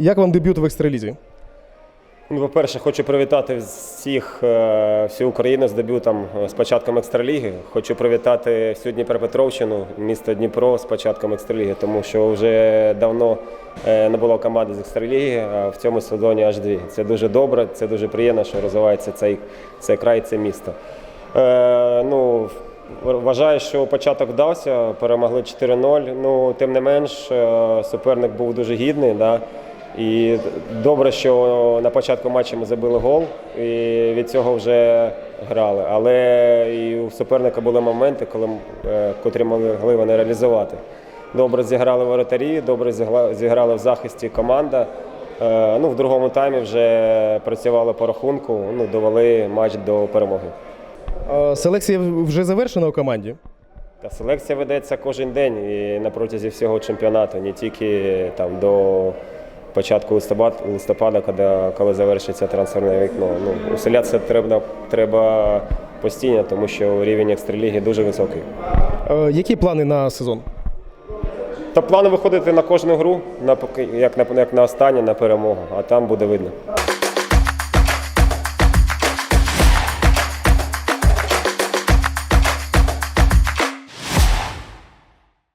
Як вам дебют в екстралізі? Ну, по-перше, хочу привітати всіх, е, всю Україну з дебютом е, з початком екстраліги. Хочу привітати всю Дніпропетровщину, місто Дніпро з початком екстраліги, тому що вже давно е, не було команди з екстраліги, а в цьому сезоні аж дві. Це дуже добре, це дуже приємно, що розвивається цей, цей край, це місто. Е, ну, Вважаю, що початок вдався, перемогли 4-0. Ну, тим не менш, суперник був дуже гідний. Да? І добре, що на початку матчу ми забили гол, і від цього вже грали. Але і у суперника були моменти, коли, е, котрі могли вони реалізувати. Добре зіграли воротарі, добре зіграли в захисті команда. Е, Ну, в другому таймі вже працювали по рахунку, ну, довели матч до перемоги. Селекція вже завершена у команді. Та селекція ведеться кожен день і на протязі всього чемпіонату, не тільки там до початку листопада, листопада коли, коли завершиться трансферне вікно. Ну, усилятися треба, треба постійно, тому що рівень екстраліги дуже високий. Е, Які плани на сезон? Та плани виходити на кожну гру, на, як на, як на останнє, на перемогу, а там буде видно.